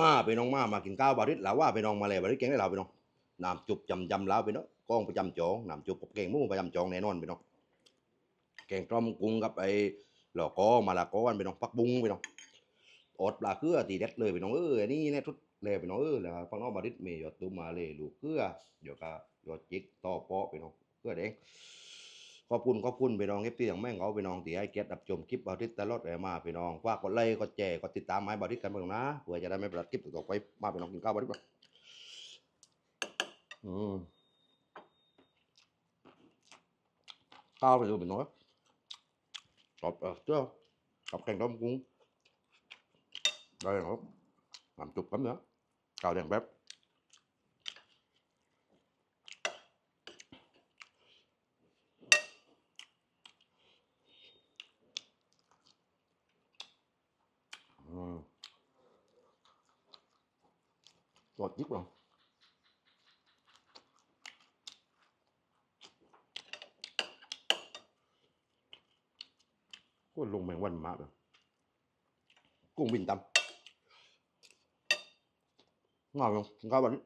มาไปน้องมามากินข้าวบาริสหลาว่าไปน้องมาเลยบาริสเก่งได้เราไปน้องน้ำจุบจำจำล้วไปเนาะก้องประจำจองน้ำจุบกับเก่งมู่ประจำจองแน่นอนไปน้องแกงต้มกุ้งกับไอ้หลอกอมาละกอนไปน้องปักบุ้งไปน้องอดปลาเกลือตีเด็ดเลยไปน้องเอออันนี่เนี่ยทุกเลยไปน้องเออแล้วฟังน้องบาริสเมย์ยอดตุ้มมาเลยลูกเกลือเดี๋ยวก็ยอดจิกต่อเปาะไปน้องเกลือแดง ขอบคุณขอบคุณพี่น้องเอฟซีอย่างแม่งเขาพี่น้องที่ให้เกียรติรับชมคลิปบาริสตลอดเลยมาพี่น้องฝากกดไลค์กดแชร์กดติดตามไม้บาริสกันบ้างนะเพื่อจะได้ไม่พลาดคลิปต่อไปมาพี่น้องกินข้าวบาริสอืมข้าวไปดูพี่น้องตอบเออเจ้ากับแกงต้มกุ้งได้ครับทำจุบกันเนื้อข้าวแดงแบบ ngọt nhất rồi có lùng mày quanh mạp rồi cùng bình tâm. Ngon không? Ngon bánh